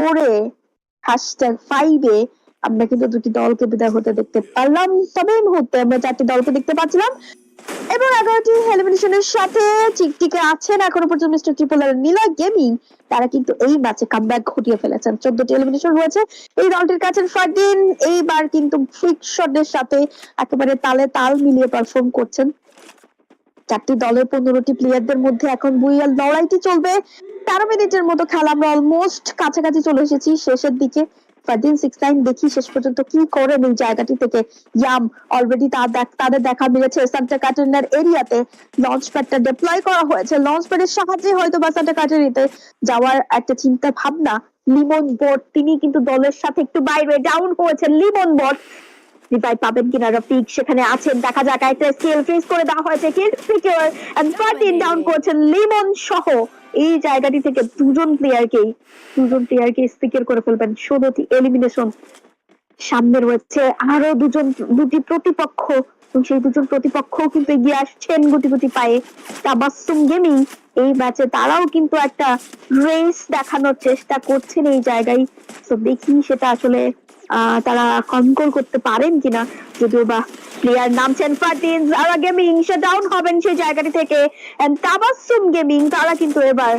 ফোরে হ্যাশট্যাগ ফাইভে আমরা কিন্তু দুটি দলকে বিদায় হতে দেখতে পারলাম। তবে মুহূর্তে আমরা চারটি দলকে দেখতে পাচ্ছিলাম। এবং এগারোটি এলিমিনেশনের সাথে চিকটিকে আছেন এখনও পর্যন্ত মিস্টার ট্রিপলার নীলা গেমিং তারা কিন্তু এই ম্যাচে কামব্যাক ঘটিয়ে ফেলেছেন। চোদ্দটি এলিমিনেশন রয়েছে এই দলটির কাছে ফার্দিন। এইবার কিন্তু ফ্রিক শটের সাথে একেবারে তালে তাল মিলিয়ে পারফর্ম করছেন। চারটি দলের পনেরোটি প্লেয়ারদের মধ্যে এখন বুইয়াল লড়াইটি চলবে। তেরো মিনিটের মতো খেলা আমরা অলমোস্ট কাছাকাছি চলে এসেছি, শেষের দিকে। ফার্দিন সিক্স নাইন দেখি শেষ পর্যন্ত কি করেন এই জায়গাটি থেকে ইয়াম অলরেডি তাদের দেখা মিলেছে। সান্টা কাটারিনার এরিয়াতে লঞ্চ প্যাডটা ডিপ্লয় করা হয়েছে। লঞ্চ প্যাডের সাহায্যে হয়তো বা সান্টা কাটারিতে যাওয়ার একটা চিন্তা ভাবনা লিমন বোর্ড তিনি কিন্তু দলের সাথে একটু বাইরে ডাউন হয়েছেন লিমন বোর্ড রিভাই পাবেন কিনা রফিক? সেখানে আছেন, দেখা যাক, একটা স্কেল ফ্রিজ করে দেওয়া হয়েছে। এন্ড ফার্টিন ডাউন করছেন লিমন সহ। এই জায়গাটি থেকে দুজন প্লেয়ারকেই দুজন প্লেয়ারকে স্পিকার করে ফেলবেন। ষোলোটি এলিমিনেশন সামনে রয়েছে। আরও দুজন, দুটি প্রতিপক্ষ সেই দুজন প্রতিপক্ষ কিন্তু এগিয়ে আসছেন গুটি গুটি পায়ে। তাবাসুম গেমিং, এই ম্যাচে তারাও কিন্তু একটা রেস দেখানোর চেষ্টা করছেন এই জায়গায়। তো দেখি সেটা আসলে তারা কন্ট্রোল করতে পারেন কিনা? যদিও বা প্লেয়ার নামছেন ফার্টিন আবার গেমিং ডাউন হবেন সেই জায়গাটি থেকে। এন্ড তাবাসুম গেমিং তারা কিন্তু এবার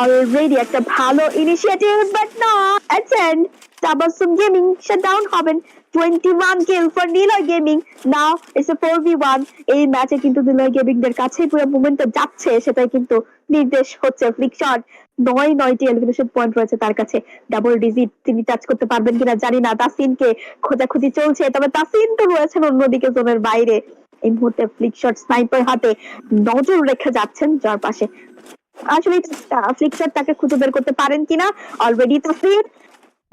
অলরেডি একটা ভালো ইনিশিয়েটিভ বাট না অ্যাটেন্ড তাবাসুম গেমিং সে ডাউন হবেন 21 kill for Niloy gaming now it's a 4v1 এই ম্যাচে কিন্তু নিলয় গেমিং দের কাছে পুরো মোমেন্টটা যাচ্ছে, সেটাই কিন্তু নির্দেশ হচ্ছে ফ্লিক শট নয় নয়টি এলিমিনেশন পয়েন্ট রয়েছে তার কাছে। ডাবল ডিজিট তিনি টাচ করতে পারবেন কিনা জানি না। তাসিনকে খোঁজাখুঁজি চলছে, তবে তাসিন তো রয়েছেন অন্যদিকে জোনের বাইরে। এই মুহূর্তে ফ্লিক শট স্নাইপার হাতে নজর রেখে যাচ্ছেন যার পাশে। আসলে ফ্লিকশট তাকে খুঁজে বের করতে পারেন কিনা? অলরেডি তাসিন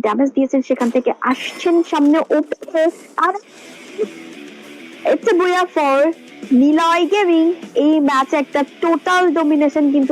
ড্যামেজ দিয়েছেন সেখান থেকে আসছেন সামনে ওপে আর it's booyah for Niloy gaming এই ম্যাচে একটা টোটাল ডোমিনেশন কিন্তু